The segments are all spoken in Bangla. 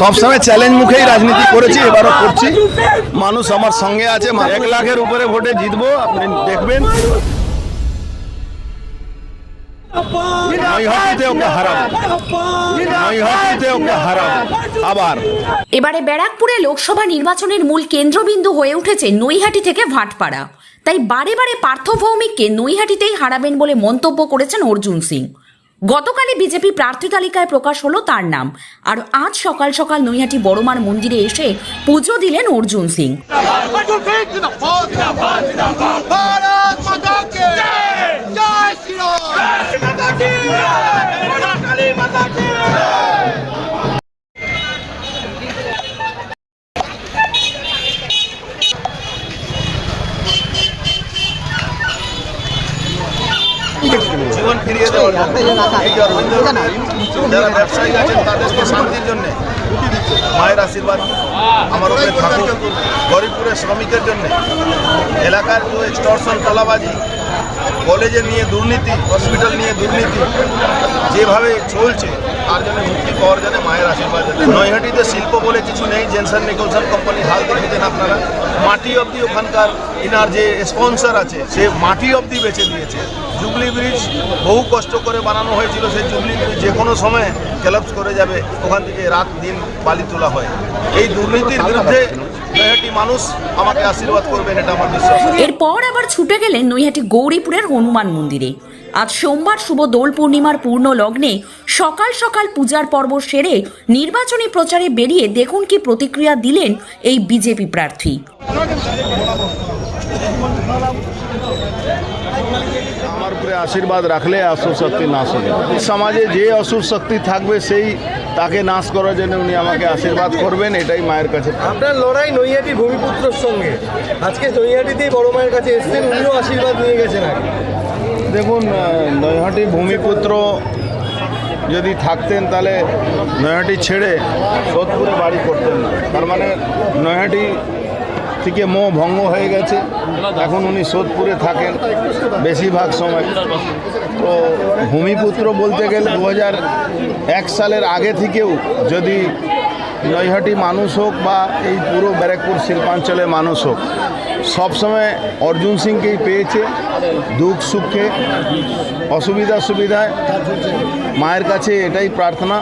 সবসময় চ্যালেঞ্জ মুখেই রাজনীতি করেছি এবারও করছি। মানুষ আমার সঙ্গে আছে এক লাখের উপরে ভোটে জিতবো আপনি দেখবেন। নৈহাটিতে ওকে হারাবো। নৈহাটিতে ওকে হারাবো। আবার। এবারে ব্যারাকপুরে লোকসভা নির্বাচনের মূল কেন্দ্রবিন্দু হয়ে উঠেছে নৈহাটি থেকে ভাটপাড়া। তাই বারে বারে পার্থ ভৌমিককে নৈহাটিতেই হারাবেন বলে মন্তব্য করেছেন অর্জুন সিং। গতকালই বিজেপি প্রার্থী তালিকায় প্রকাশ হলো তার নাম। আর আজ সকাল সকাল নৈহাটি বড়মার মন্দিরে এসে পুজো দিলেন অর্জুন সিং। মায়ের আশীর্বাদ, আমার গরিবপুরের শ্রমিকের জন্য এলাকার যে এক্সটর্শন তোলাবাজি কলেজে নিয়ে দুর্নীতি হসপিটাল নিয়ে দুর্নীতি, যেভাবে চলছে, তার জন্য মুক্তি পাওয়ার জন্য মায়ের আশীর্বাদ। নৈহাটিতে শিল্প বলে কিছু নেই, জেনসন নিকলসন কোম্পানির হাল দেখেছেন আপনারা। মাটি অবধি ওখানকার ইনার যে স্পন্সর আছে, সে মাটি অবধি বেচে দিয়েছে। জুবলি ব্রিজ বহু কষ্ট করে বানানো হয়েছিল। সেই জুবলি ব্রিজ যে কোনো সময় ক্যালাপস করে যাবে। ওখান থেকে রাত দিন বালি তোলা হয়। এই দুর্নীতির বিরুদ্ধে আশীর্বাদ করবেন এরপর আবার ছুটে গেলেন নৈহাটি গৌরীপুরের হনুমান মন্দিরে। আজ সোমবার শুভ দোল পূর্ণিমার পূর্ণ লগ্নে সকাল সকাল পূজার পর্ব সেরে নির্বাচনী প্রচারে বেরিয়ে দেখুন কি প্রতিক্রিয়া দিলেন এই বিজেপি প্রার্থী। আশীর্বাদ রাখলে অসুর শক্তি নাশ হবে। সমাজে যে অসুর শক্তি থাকবে সেই তাকে নাশ করার জন্য উনি আমাকে আশীর্বাদ করবেন এটাই মায়ের কাছে আপনার লড়াই নৈহাটি ভূমিপুত্রর সঙ্গে। আজকে নৈহাটিতেই বড় মায়ের কাছে এসেছেন উনিও আশীর্বাদ নিয়ে গেছেন দেখুন নৈহাটি ভূমিপুত্র যদি থাকতেন তাহলে নৈহাটি ছেড়ে সোদপুরে বাড়ি করতেন না। তার মানে নৈহাটি থেকে মোহ ভঙ্গ হয়ে গেছে। এখন উনি সোদপুরে থাকেন বেশিরভাগ সময়। তো ভূমিপুত্র বলতে গেলে দু এক সালের আগে থেকেও যদি নৈহাটি মানুষ হোক বা এই পুরো ব্যারাকপুর শিল্পাঞ্চলের মানুষ হোক সবসময় অর্জুন সিংকেই পেয়েছে দুঃখ সুখে অসুবিধা সুবিধায়। মায়ের কাছে এটাই প্রার্থনা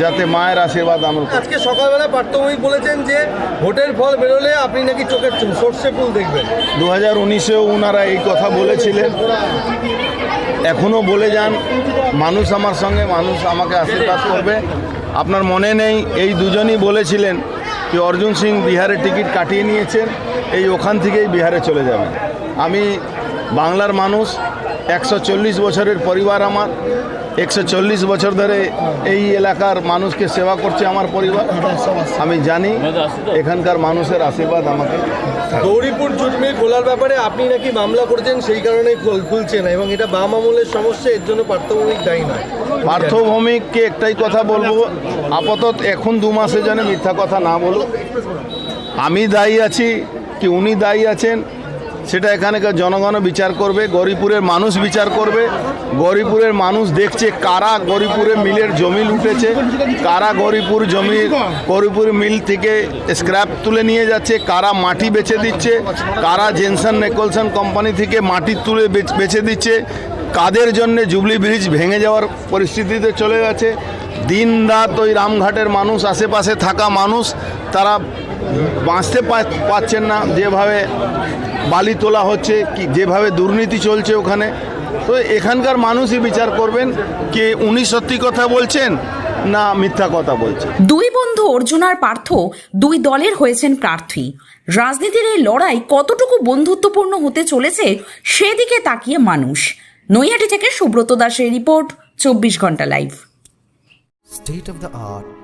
যাতে মায়ের আশীর্বাদ আমরা আজকে সকালবেলা পার্থভূমিক বলেছেন যে ভোটের ফল বেরোলে আপনি নাকি চোখের সর্ষে ফুল দেখবেন। দু হাজার উনিশেও ওনারা এই কথা বলেছিলেন। এখনও বলে যান মানুষ আমার সঙ্গে মানুষ আমাকে আশীর্বাদ করবে। আপনার মনে নেই, এই দুজনই বলেছিলেন যে অর্জুন সিং বিহারে টিকিট কাটিয়ে নিয়েছেন, এই ওখান থেকেই বিহারে চলে যাবেন। আমি বাংলার মানুষ, একশো চল্লিশ বছরের পরিবার আমার একশো চল্লিশ বছর ধরে এই এলাকার মানুষকে সেবা করছে আমার পরিবার। আমি জানি এখানকার মানুষের আশীর্বাদ আমাকে। গৌরীপুর জুট মিল খোলার ব্যাপারে আপনি নাকি মামলা করেছেন সেই কারণেই খোল- খুলছে না এবং এটা বাম আমলের সমস্যা এর জন্য পার্থভূমিক দায়ী নয়। পার্থভৌমিককে একটাই কথা বলব আপাতত এখন দু মাসের জন্য মিথ্যা কথা না বলুক। আমি দায়ী আছি কি উনি দায়ী আছেন সেটা এখানকার জনগণ বিচার করবে, গরিপুরের মানুষ বিচার করবে। গরিপুরের মানুষ দেখছে কারা গরিপুরে মিলের জমি লুটেছে, কারা গরিপুর জমি, গরিপুর মিল থেকে স্ক্র্যাপ তুলে নিয়ে যাচ্ছে, কারা মাটি বেছে দিচ্ছে, কারা জেনসন নেকলসন কোম্পানি থেকে মাটি তুলে বেচে দিচ্ছে। কাদের জন্য জুবলি ব্রিজ ভেঙে যাওয়ার পরিস্থিতিতে চলে গেছে। দিন রাত ওই রামঘাটের মানুষ, আশেপাশে থাকা মানুষ, তারা বাঁচতে পা- পারছেন না যেভাবে বালি তোলা হচ্ছে কি যেভাবে দুর্নীতি চলছে ওখানে। তো এখানকার মানুষই বিচার করবেন কে উনি সত্যি কথা বলছেন না মিথ্যা কথা বলছেন। দুই বন্ধু অর্জুন আর পার্থ দুই দলের হয়েছেন প্রার্থী। রাজনীতির এই লড়াই কতটুকু বন্ধুত্বপূর্ণ হতে চলেছে সেদিকে তাকিয়ে মানুষ। নৈহাটি থেকে সুব্রত দাসের রিপোর্ট চব্বিশ ঘণ্টা live. State of the art